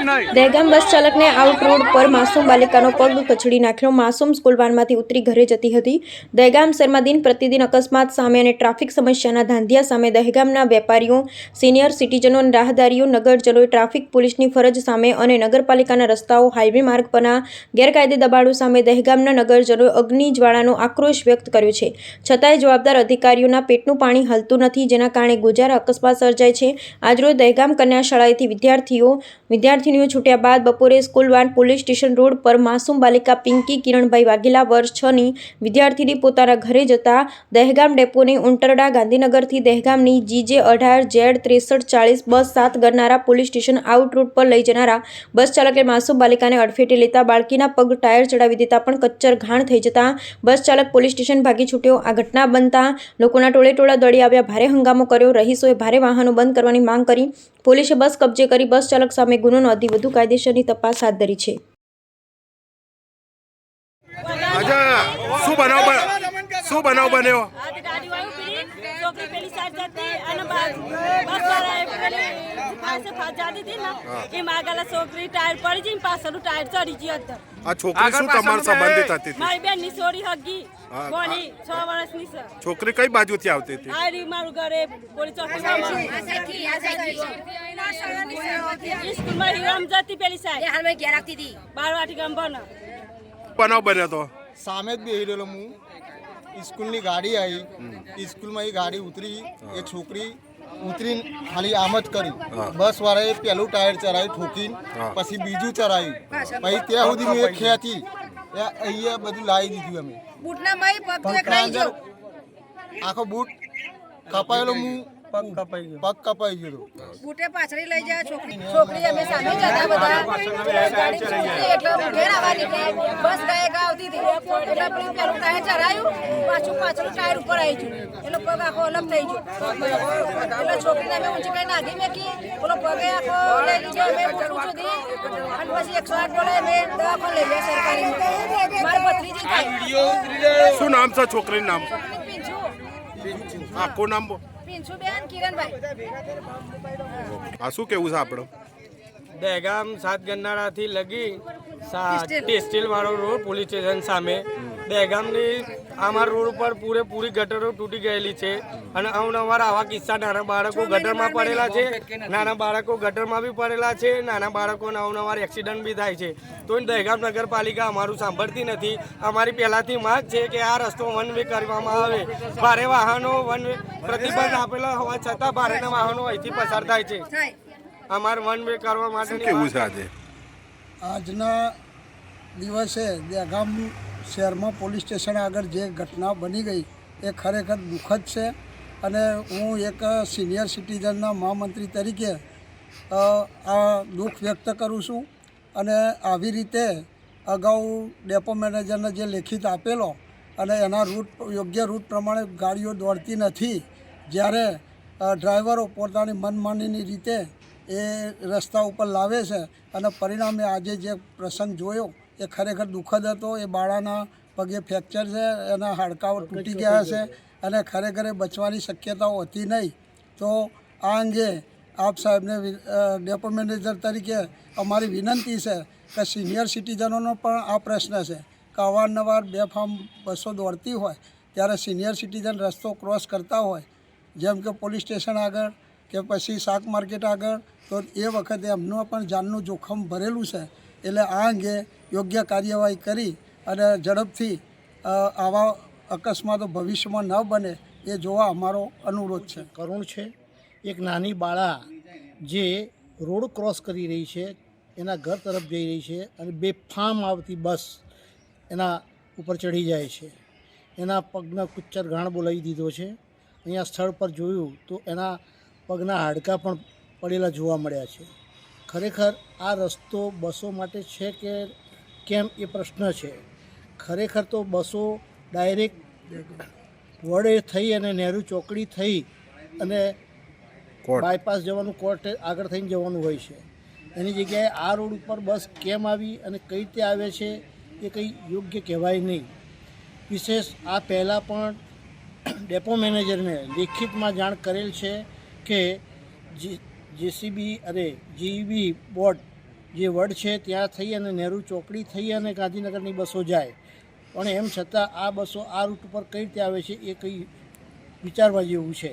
દહેગામ બસ ચાલકને out road પર માસૂમ બાલિકાનો પગ કચડી નાખ્યો. માસૂમ સ્કૂલ વાનમાંથી ઉતરી ઘરે જતી હતી. દહેગામ શહેરમાં દિન પ્રતિદિન અકસ્માત સામે અને ટ્રાફિક સમસ્યાના ધાંધિયા સામે દહેગામના વેપારીઓ, સિનિયર સિટીઝનો અને રાહદારીઓ, નગરજનોએ ટ્રાફિક પોલીસની ફરજ સામે અને નગરપાલિકાના રસ્તાઓ હાઈવે માર્ગ પરના ગેરકાયદે દબાણો સામે દહેગામના નગરજનોએ અગ્નિ જ્વાળાનો આક્રોશ વ્યક્ત કર્યો છે. છતાંય જવાબદાર અધિકારીઓના પેટનું પાણી હલતું નથી, જેના કારણે ગુજારા અકસ્માત સર્જાય છે. આજરોજ દહેગામ કન્યા શાળાએથી વિદ્યાર્થીઓ વિદ્યાર્થીનીઓ છૂટ્યા બાદ બપોરે school van police station road પર માસૂમ બાલિકા પિંકી કિરણભાઈ વાઘેલા વર્ષ છની વિદ્યાર્થીની પોતાના ઘરે જતા દહેગામ ડેપોને ઉંટરડા ગાંધીનગરથી દહેગામની જીજે અઢાર જેડ ત્રેસઠ ચાળીસ બસ સાત ગરનારા પોલીસ સ્ટેશન આઉટ રૂટ પર લઈ જનારા બસ ચાલકે માસૂમ બાલિકાને અડફેટે લેતા બાળકીના પગ ટાયર ચડાવી દેતા પણ કચ્ચર ઘાણ થઈ જતા બસ ચાલક પોલીસ સ્ટેશન ભાગી છૂટ્યો. આ ઘટના બનતા લોકોના ટોળે ટોળા દોડી આવ્યા. ભારે હંગામો કર્યો. રહીશોએ ભારે વાહનો બંધ કરવાની માંગ કરી. પોલીસે બસ કબજે કરી બસ ચાલક સામે ગુનો નોંધી વધુ કાયદેસરની તપાસ હાથ ધરી છે. શું બનાવ બન- શું બનાવ બન્યો? છોકરી પેલી સાઈડ જતી અને બસ બસ વાળાએ પેલી પાસે જાતી હતી ને એમાં આગળ છોકરી ટાયર પડી જઈને પાછળનું ટાયર ચડી ગયું અંદર. આ છોકરી શું તમારે સંબંધિત હતી? મારી બેનની સોરી હગી. કોની? છ વર્ષની છે છોકરી કઈ બાજુથી આવતી હતી? આ રહ્યું મારું ઘરે પોલીસ ચોકી સ્કૂલમાં હિરામ જતી પેલી સાઈડ. હાલમાં ઘેર રાખતી હતી. બાર વાટી ગામ બનો બનાવ બન્યો તો? સામે જ બેહી રહેલો હું. સ્કૂલની ગાડી આવી. સ્કૂલમાં એ ગાડી ઉતરી. એ છોકરી ઉતરીને ખાલી આમ જ કરી. બસ વાળાએ પહેલું ટાયર ચરાવ્યું ઠોકીને પછી બીજું ચરાવ્યું પછી ત્યાં સુધી મેં ખેંચી એ અહીંયા બધું લાવી દીધું અમે. આખો બૂટ કપાયેલો હું પગ કપાઈ ગયો. પગ કપાઈ ગયો બૂટે પાછળ લઈ જાય છોકરી. છોકરી અમે સામે જતા બધા. ગાડી છોકરી એટલે ઘેર આવવા નીકળી. બસ ગાય ગાવતી હતી. એટલે પેલું પેલું ટાયર ચરાયું. પાછું પાછળ ટાયર ઉપર આવી ગયું. એટલે પગ આખો અલગ થઈ ગયો. એટલે છોકરીને અમે ઊંચી કઈ નાખી મેકી. પેલો પગે આખો લઈ લીધો અમે બૂટું સુધી અને પછી એકસો આઠ બોલે અમે દવાખાને લઈ ગયા સરકારી મારા ભત્રીજી શું નામ છે? છોકરીનું નામ? આખું નામ બોલ. કિરણભાઈ. આ શું કેવું છે આપણું? દહેગામ સાત ગન્નાળાથી લગી સ્ટીલ. ટેસ્ટિલ વાળો રોડ પોલીસ સ્ટેશન સામે. દહેગામની અમારા રોડ ઉપર પૂરેપૂરી ગટરો તૂટી ગયેલી છે. અને અવનવાર આવા કિસ્સા નાના બાળકો ગટરમાં પડેલા છે. નાના બાળકો ગટરમાં બી પડેલા છે. નાના બાળકોને અવનવાર એક્સિડન્ટ બી થાય છે. તો દહેગામ નગરપાલિકા અમારું સાંભળતી નથી. અમારી પહેલાંથી માંગ છે કે આ રસ્તો વન વે કરવામાં આવે. ભારે વાહનો વન વે પ્રતિબંધ આપેલા હોવા છતાં ભારેના વાહનો અહીંથી પસાર થાય છે. અમારે વન વે કરવા માટે કેવું છે આજે? આજના દિવસે દહેગામ શહેરમાં પોલીસ સ્ટેશન આગળ જે ઘટના બની ગઈ, એ ખરેખર દુઃખદ છે. અને હું એક સિનિયર સિટીઝનના મહામંત્રી તરીકે આ દુઃખ વ્યક્ત કરું છું. અને આવી રીતે અગાઉ ડેપો મેનેજરને જે લેખિત આપેલો અને એના રૂટ, યોગ્ય રૂટ પ્રમાણે ગાડીઓ દોડતી નથી, જ્યારે ડ્રાઈવરો પોતાની મનમાનીની રીતે એ રસ્તા ઉપર લાવે છે. અને પરિણામે આજે જે પ્રસંગ જોયો એ ખરેખર દુઃખદ હતો. એ બાળાના પગે ફ્રેક્ચર છે એના હાડકાઓ તૂટી ગયા છે. અને ખરેખર એ બચવાની શક્યતાઓ હતી નહીં. તો આ અંગે આપ સાહેબને ડેપો મેનેજર તરીકે અમારી વિનંતી છે કે સિનિયર સિટીઝનોનો પણ આ પ્રશ્ન છે કે અવારનવાર બે ફાર્મ બસો દોડતી હોય ત્યારે સિનિયર સિટીઝન રસ્તો ક્રોસ કરતા હોય જેમ કે પોલીસ સ્ટેશન આગળ કે પછી શાક માર્કેટ આગળ તો એ વખતે એમનું પણ જાનનું જોખમ ભરેલું છે. એટલે આ અંગે યોગ્ય કાર્યવાહી કરી અને ઝડપથી આવા અકસ્માતો ભવિષ્યમાં ન બને એ જોવા અમારો અનુરોધ છે. કરુણ છે. એક નાની બાળા જે રોડ ક્રોસ કરી રહી છે, એના ઘર તરફ જઈ રહી છે અને બેફામ આવતી બસ એના ઉપર ચડી જાય છે. એના પગના કુચ્ચર ઘાણ બોલાવી દીધો છે. અહીંયા સ્થળ પર જોયું તો એના પગના હાડકાં પણ પડેલા જોવા મળ્યા છે. ખરેખર આ રસ્તો બસો માટે છે કે કેમ એ પ્રશ્ન છે? ખરેખર તો બસો ડાયરેક્ટ વડે થઈ અને નહેરુ ચોકડી થઈ અને બાયપાસ જવાનું કોર્ટ આગળ થઈને જવાનું હોય છે. એની જગ્યાએ આ રોડ ઉપર બસ કેમ આવી અને કઈ રીતે આવે છે એ કંઈ યોગ્ય કહેવાય નહીં. વિશેષ આ પહેલાં પણ ડેપો મેનેજરને લેખિતમાં જાણ કરેલ છે કે જે જેસીબી અને જીઈબી બોટ જે વડ છે ત્યાં થઈ અને નહેરુ ચોકડી થઈ અને ગાંધીનગરની બસો જાય. પણ એમ છતાં આ બસો આ રૂટ ઉપર કઈ રીતે આવે છે એ કંઈ વિચારવા જેવું છે.